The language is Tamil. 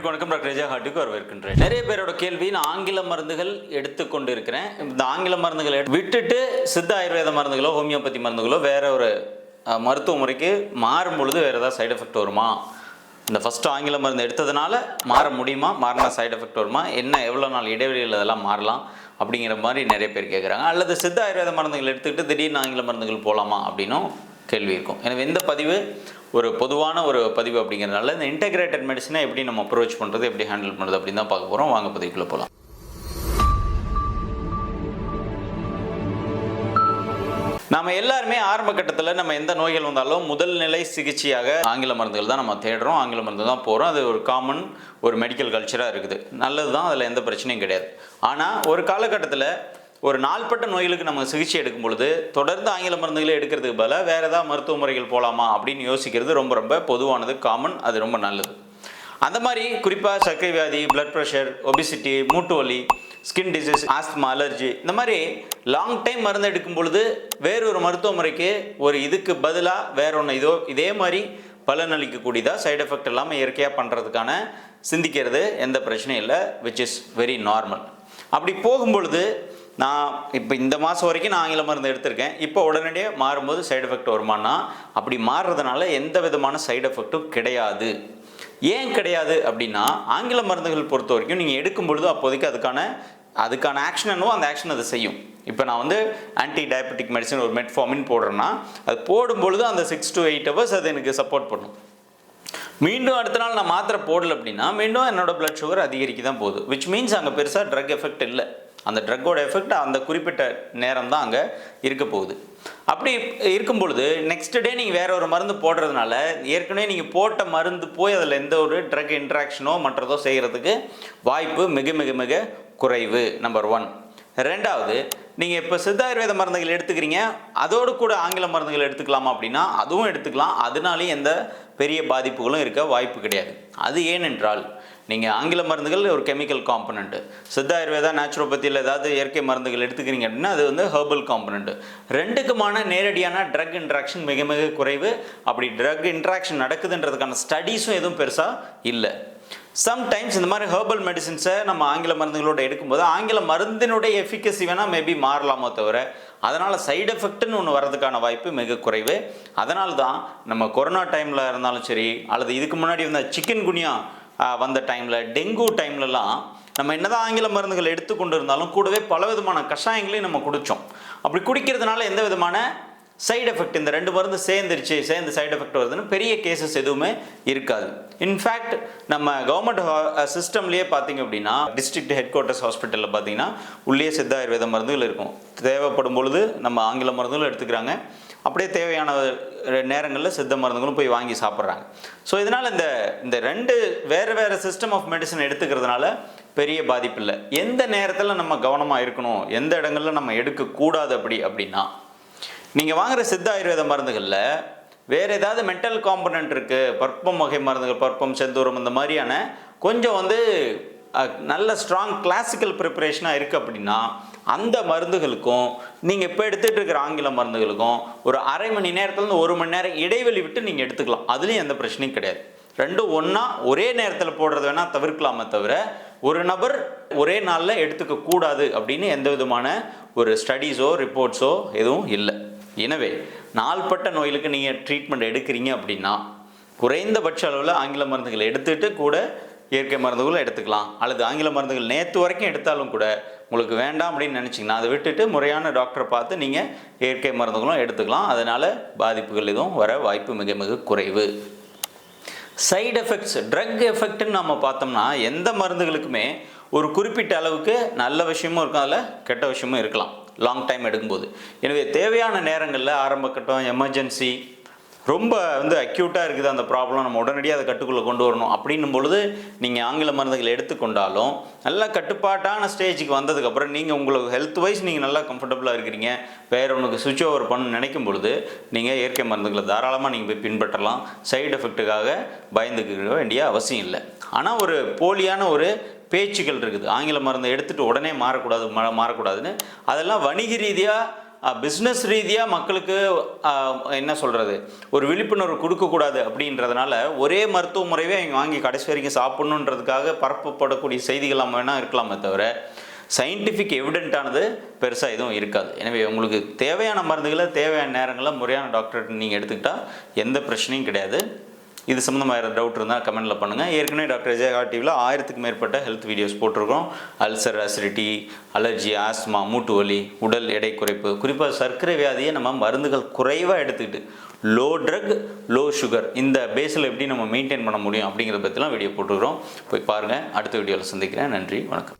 நேர்களுக்கு வணக்கம் டாக்டர் விஜயா ஹாட்டுக்கு வரவேற்கின்றேன். நிறைய பேரோட கேள்வி நான் ஆங்கில மருந்துகள் எடுத்துக்கொண்டு இருக்கிறேன் இந்த ஆங்கில மருந்துகளை எடு- விட்டுட்டு சித்த ஆயுர்வேத மருந்துகளோ ஹோமியோபதி மருந்துகளோ வேற ஒரு மருத்துவ முறைக்கு மாறும் பொழுது வேறு ஏதாவது சைடு எஃபெக்ட் வருமா? இந்த ஃபஸ்ட்டு ஆங்கில மருந்து எடுத்ததுனால மாற முடியுமா? மாறினா சைடு எஃபெக்ட் வருமா? என்ன எவ்வளோ நாள் இடைவெளியில் அதெல்லாம் மாறலாம்? அப்படிங்கிற மாதிரி நிறைய பேர் கேட்குறாங்க அல்லது சித்த ஆயுர்வேத மருந்துகள் எடுத்துக்கிட்டு திடீர்னு ஆங்கில மருந்துகள் போகலாமா அப்படின்னும் கேள்வி இருக்கும். எனவே இந்த பதிவு ஒரு பொதுவான ஒரு பதிவு அப்படிங்கிறதுனால இந்த இன்டெகிரேட்டட் மெடிசனை எப்படி நம்ம அப்ரோச் பண்ணுறது எப்படி ஹேண்டில் பண்ணுறது அப்படின்னு தான் பார்க்க போகிறோம் வாங்க பதிவுக்குள்ளே போகலாம் நம்ம எல்லாருமே ஆரம்ப கட்டத்தில் நம்ம எந்த நோய்கள் வந்தாலும் முதல் நிலை சிகிச்சையாக ஆங்கில மருந்துகள் தான் நம்ம தேடுறோம். ஆங்கில மருந்து தான் போகிறோம் அது ஒரு காமன் ஒரு மெடிக்கல் கல்ச்சராக இருக்குது. நல்லது தான் அதில் எந்த பிரச்சனையும் கிடையாது. ஆனால் ஒரு காலகட்டத்தில் ஒரு நாள்பட்ட நோய்களுக்கு நம்ம சிகிச்சை எடுக்கும் பொழுது தொடர்ந்து ஆங்கில மருந்துகளே எடுக்கிறதுக்கு பதிலாக வேறு ஏதாவது மருத்துவ முறைகள் போகலாமா அப்படின்னு யோசிக்கிறது ரொம்ப ரொம்ப பொதுவானது காமன் அது ரொம்ப நல்லது. அந்த மாதிரி குறிப்பாக சர்க்கரை வியாதி பிளட் ப்ரெஷர் ஒபிசிட்டி மூட்டு வலி ஸ்கின் டிசீஸ் ஆஸ்துமா அலர்ஜி இந்த மாதிரி லாங் டைம் மருந்து எடுக்கும் பொழுது வேறொரு மருத்துவ முறைக்கு ஒரு இதுக்கு பதிலாக வேற ஒன்று இதோ இதே மாதிரி பலனளிக்கக்கூடியதாக சைடு எஃபெக்ட் இல்லாமல் இயற்கையாக பண்ணுறதுக்கான சிந்திக்கிறது எந்த பிரச்சனையும் இல்லை விச் இஸ் வெரி நார்மல் அப்படி போகும்பொழுது நான் இப்போ இந்த மாதம் வரைக்கும் நான் ஆங்கில மருந்து எடுத்திருக்கேன். இப்போ உடனடியாக மாறும்போது சைடு எஃபெக்ட் வருமானா? அப்படி மாறுறதுனால எந்த விதமான சைடு எஃபெக்ட்டும் கிடையாது. ஏன் கிடையாது அப்படின்னா ஆங்கில மருந்துகள் பொறுத்த வரைக்கும் நீங்கள் எடுக்கும் பொழுது அப்போதைக்கு அதுக்கான அதுக்கான ஆக்ஷன் என்னவோ அந்த ஆக்ஷன் அதை செய்யும். இப்போ நான் வந்து ஆன்டி டயபெட்டிக் மெடிசன் ஒரு மெட்ஃபார்மின் போடுறேன்னா அது போடும் பொழுது அந்த சிக்ஸ் டு எயிட் ஹவர்ஸ் அது எனக்கு சப்போர்ட் பண்ணும். மீண்டும் அடுத்த நாள் நான் மாத்திரை போடல அப்படின்னா மீண்டும் என்னோடய ப்ளட் சுகர் அதிகரிக்க தான் போகுது. விச் மீன்ஸ் அங்கே பெருசாக ட்ரக் எஃபெக்ட் இல்லை. அந்த ட்ரக்கோட எஃபெக்ட் அந்த குறிப்பிட்ட நேரம் தான் அங்கே இருக்க போகுது. அப்படி இருக்கும் பொழுது நெக்ஸ்ட் டே நீங்கள் வேற ஒரு மருந்து போடுறதுனால ஏற்கனவே நீங்கள் போட்ட மருந்து போய் அதில் எந்த ஒரு ட்ரக் இன்ட்ராக்ஷனோ மற்றதோ செய்கிறதுக்கு வாய்ப்பு மிக மிக மிக குறைவு நம்பர் ஒன் ரெண்டாவது நீங்கள் இப்போ சித்த ஆயுர்வேத மருந்துகள் எடுத்துக்கிறீங்க அதோடு கூட ஆங்கில மருந்துகள் எடுத்துக்கலாமா அப்படின்னா அதுவும் எடுத்துக்கலாம். அதனாலேயும் எந்த பெரிய பாதிப்புகளும் இருக்க வாய்ப்பு கிடையாது. அது ஏனென்றால் நீங்கள் ஆங்கில மருந்துகள் ஒரு கெமிக்கல் காம்பனண்ட்டு சித்த ஆயுர்வேதா நேச்சுரோபதியில் ஏதாவது இயற்கை மருந்துகள் எடுத்துக்கிறீங்க அப்படின்னா அது வந்து ஹெர்பல் காம்பனண்ட்டு ரெண்டுக்குமான நேரடியான ட்ரக் இன்ட்ராக்ஷன் மிக மிக குறைவு. அப்படி ட்ரக் இன்ட்ராக்ஷன் நடக்குதுன்றதுக்கான ஸ்டடீஸும் எதுவும் பெருசாக இல்லை. சம்டைம்ஸ் இந்த மாதிரி ஹெர்பல் மெடிசின்ஸை நம்ம ஆங்கில மருந்துகளோட எடுக்கும்போது ஆங்கில மருந்தினுடைய எஃபிகசி வேணால் மேபி மாறலாமோ தவிர அதனால் சைடு எஃபெக்ட்னு ஒன்று வர்றதுக்கான வாய்ப்பு மிக குறைவு. அதனால தான் நம்ம கொரோனா டைமில் இருந்தாலும் சரி அல்லது இதுக்கு முன்னாடி வந்த சிக்கன் குனியா வந்த டைமில் டெங்கு டைம்லலாம் நம்ம என்னதான் ஆங்கில மருந்துகள் எடுத்துக்கொண்டு இருந்தாலும் கூடவே பல விதமான கஷாயங்களையும் நம்ம குடித்தோம் அப்படி குடிக்கிறதுனால எந்த விதமான சைடு எஃபெக்ட் இந்த ரெண்டு மருந்து சேர்ந்துருச்சு சேர்ந்து சைடு எஃபெக்ட் வருதுன்னு பெரிய கேசஸ் எதுவுமே இருக்காது. இன்ஃபேக்ட் நம்ம கவர்மெண்ட் சிஸ்டம்லேயே பார்த்தீங்க அப்படின்னா டிஸ்ட்ரிக்ட் ஹெட் குவார்ட்டர்ஸ் ஹாஸ்பிட்டலில் பார்த்தீங்கன்னா உள்ளே சித்த ஆயுர்வேத மருந்துகள் இருக்கும். தேவைப்படும் பொழுது நம்ம ஆங்கில மருந்துகளும் எடுத்துக்கிறாங்க. அப்படியே தேவையான நேரங்களில் சித்த மருந்துகளும் போய் வாங்கி சாப்பிட்றாங்க. ஸோ இதனால் இந்த இந்த ரெண்டு வேறு வேறு சிஸ்டம் ஆஃப் மெடிசன் எடுத்துக்கிறதுனால பெரிய பாதிப்பு இல்லை. எந்த நேரத்தில் நம்ம கவனமாக இருக்கணும் எந்த இடங்களில் நம்ம எடுக்கக்கூடாது அப்படி அப்படின்னா நீங்கள் வாங்குற சித்த ஆயுர்வேத மருந்துகளில் வேறு ஏதாவது மென்டல் காம்பனண்ட் இருக்குது பற்பம் வகை மருந்துகள் பற்பம் செந்தூரம் இந்த மாதிரியான கொஞ்சம் வந்து நல்ல ஸ்ட்ராங் கிளாசிக்கல் ப்ரிப்பரேஷனாக இருக்குது அப்படின்னா அந்த மருந்துகளுக்கும் நீங்கள் இப்போ எடுத்துகிட்டு இருக்கிற ஆங்கில மருந்துகளுக்கும் ஒரு அரை மணி நேரத்துலேருந்து ஒரு மணி நேரம் இடைவெளி விட்டு நீங்கள் எடுத்துக்கலாம். அதுலேயும் எந்த பிரச்சனையும் கிடையாது. ரெண்டும் ஒன்றா ஒரே நேரத்தில் போடுறது வேணால் தவிர்க்கலாமே தவிர ஒரு நபர் ஒரே நாளில் எடுத்துக்க கூடாது அப்படின்னு எந்த விதமான ஒரு ஸ்டடீஸோ ரிப்போர்ட்ஸோ எதுவும் இல்லை. எனவே நாள்பட்ட நோய்களுக்கு நீங்கள் ட்ரீட்மெண்ட் எடுக்கிறீங்க அப்படின்னா குறைந்தபட்ச அளவில் ஆங்கில மருந்துகள் எடுத்துகிட்டு கூட இயற்கை மருந்துகளும் எடுத்துக்கலாம். அல்லது ஆங்கில மருந்துகள் நேற்று வரைக்கும் எடுத்தாலும் கூட உங்களுக்கு வேண்டாம் அப்படின்னு நினச்சிங்கன்னா அதை விட்டுட்டு முறையான டாக்டரை பார்த்து நீங்கள் இயற்கை மருந்துகளும் எடுத்துக்கலாம். அதனால் பாதிப்புகள் எதுவும் வர வாய்ப்பு மிக மிக குறைவு. சைடு எஃபெக்ட்ஸ் ட்ரக் எஃபெக்ட்னு நம்ம பார்த்தோம்னா எந்த மருந்துகளுக்குமே ஒரு குறிப்பிட்ட அளவுக்கு நல்ல விஷயமும் இருக்கும். அதில் கெட்ட விஷயமும் இருக்கலாம். லாங் டைம் எடுக்கும்போது. எனவே தேவையான நேரங்களில் ஆரம்ப கட்டம் எமர்ஜென்சி ரொம்ப வந்து அக்யூட்டாக இருக்குது அந்த ப்ராப்ளம் நம்ம உடனடியாக அதை கட்டுக்குள்ளே கொண்டு வரணும். அப்படின்னும் பொழுது நீங்கள் ஆங்கில மருந்துகளை எடுத்துக்கொண்டாலும் நல்லா கட்டுப்பாட்டான ஸ்டேஜுக்கு வந்ததுக்கப்புறம் நீங்கள் உங்களுக்கு ஹெல்த் வைஸ் நீங்கள் நல்லா கம்ஃபர்டபுளாக இருக்கிறீங்க. வேற ஒன்றுக்கு சுவிட்ச் ஓவர் பண்ணணும்னு நினைக்கும் பொழுது நீங்கள் இயற்கை மருந்துகளை தாராளமாக நீங்கள் போய் பின்பற்றலாம். சைடு எஃபெக்ட்டுக்காக பயந்துக்க வேண்டிய அவசியம் இல்லை. ஆனால் ஒரு போலியான ஒரு பேச்சுக்கள் இருக்குது. ஆங்கில மருந்தை எடுத்துகிட்டு உடனே மாறக்கூடாது மாறக்கூடாதுன்னு. அதெல்லாம் வணிக ரீதியாக பிஸ்னஸ் ரீதியாக மக்களுக்கு என்ன சொல்கிறது ஒரு விழிப்புணர்வு கொடுக்கக்கூடாது அப்படின்றதுனால ஒரே மருத்துவ முறையே அவங்க வாங்கி கடைசி வரைக்கும் சாப்பிட்ணுன்றதுக்காக பரப்பப்படக்கூடிய செய்திகள் நம்ம வேணால் இருக்கலாமே தவிர சயின்டிஃபிக் எவிடென்ட்டானது பெருசாக எதுவும் இருக்காது. எனவே உங்களுக்கு தேவையான மருந்துகளை தேவையான நேரங்களில் முறையான டாக்டர்கிட்ட நீங்கள் எடுத்துக்கிட்டால் எந்த பிரச்சனையும் கிடையாது. இது சம்மந்தமாக வேறு டவுட் இருந்தால் கமெண்ட்டில் பண்ணுங்கள் ஏற்கனவே டாக்டர் விஜயகா டிவியில் ஆயிரத்துக்கு மேற்பட்ட ஹெல்த் வீடியோஸ் போட்டிருக்கோம். அல்சர் அசிடிட்டி அலர்ஜி ஆஸ்மா மூட்டு வலி உடல் எடை குறைப்பு. குறிப்பாக சர்க்கரை வியாதியை நம்ம மருந்துகள் குறைவாக எடுத்துக்கிட்டு லோ ட்ரக் லோ சுகர் இந்த பேஸில் எப்படி நம்ம மெயின்டைன் பண்ண முடியும் அப்படிங்கிறத பற்றிலாம் வீடியோ போட்டுருக்கிறோம். போய் பாருங்கள் அடுத்த வீடியோவில் சந்திக்கிறேன். நன்றி. வணக்கம்.